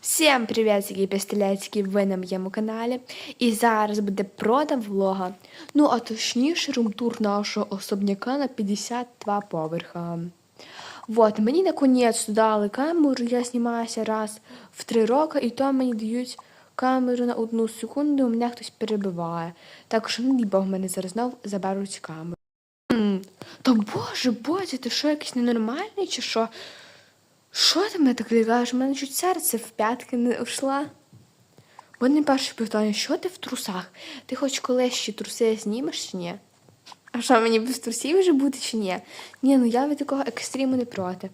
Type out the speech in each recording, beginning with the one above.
Всім привітики, пістолетики, ви на моєму каналі. І зараз буде прода влога. Ну, а точніше, румтур нашого особняка на 52 поверха. Вот, мені наконець дали камеру, я знімаюся раз в три роки, і то мені дають камеру на одну секунду, і мене хтось перебиває. Так що, ну, Бог, мене зараз знов заберуть камеру. Та боже, боже, ти що, якийсь ненормальний чи що? Що ти мене так лякаєш? У мене чуть серце в п'ятки не ушла. Мене перше питання, що ти в трусах? Ти хоч колись ще труси знімеш чи ні? А що, мені без трусів вже бути чи ні? Ні, ну я від такого екстриму не проти.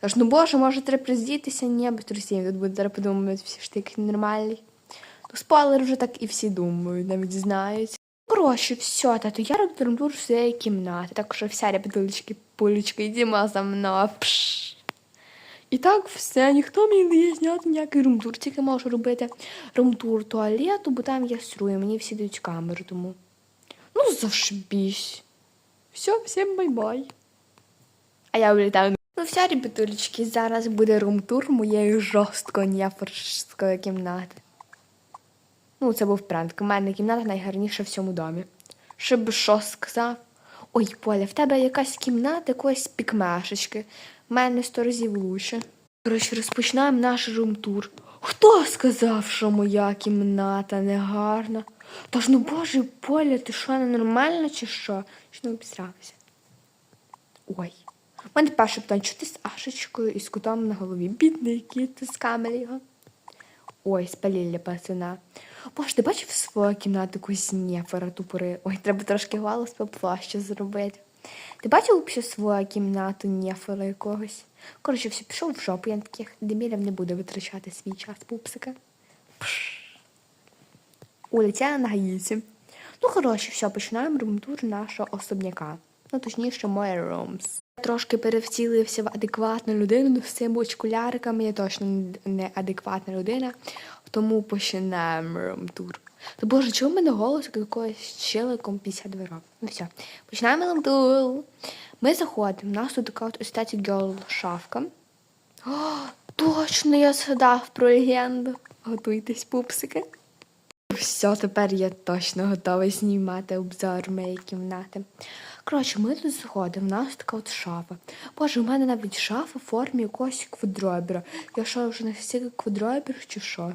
Тож, ну боже, може треба приздітися, ні, без трусів. Тут буде зараз подумають всі ти якийсь ненормальний. Ну, спойлер вже так і всі думають, навіть знають. Коротше, все, тату, я роблю тур своєї кімнати, так що вся ребятулечки, пулечки, йдімо за мною. Пш. І так все, ніхто мені не дає зняти ніякий румтур, тільки можу робити румтур туалету, бо там я струю, мені всі дають камеру тому. Ну, зашибісь. Все, всім бай-бай. А я влітаю. Ну, все, ребятулечки, зараз буде румтур моєї жорсткої няфорської кімнати. Ну, це був пранк. У мене кімната найгарніша в цьому домі. Щоб що сказав. Ой, Поля, в тебе якась кімната якоїсь пікмешечки. Мене сто разів лучше. Коротше, розпочинаємо наш румтур. Хто сказав, що моя кімната не гарна? Та ж ну боже, Поля, ти що, ненормальна чи що? Чи не обісрався? Ой. У мене перше питання, що ти з Ашечкою і з кутом на голові? Бідний кіт, ти з камери його. Ой, спалили пацана. Боже, ти бачив свою кімнату якусь нефера тупори? Ой, треба трошки голос поплаще зробити. Ти бачив взагалі свою кімнату нєфера якогось? Коротше, все, пішов в жопу, я на таких дебілів не буду витрачати свій час, пупсика. Улетіла на гаїці. Ну, коротше, все, починаємо ремонтур нашого особняка. Ну, точніше, моє румс. Трошки перевцілився в адекватну людину, ну, з цими очкуляриками я точно не адекватна людина, тому починаємо ремонтур. Та боже, чого в мене голос як якогось чиликом 52 роки? Ну все, починаємо ремонтур. Ми заходимо, у нас тут така от ось герл шафка. О, точно я згадав про легенду. Готуйтесь, пупсики. Все, тепер я точно готова знімати обзор моєї кімнати. Коротше, ми тут заходимо, в нас така от шафа. Боже, у мене навіть шафа в формі якогось квадробера. Я що, вже настільки квадробер чи що?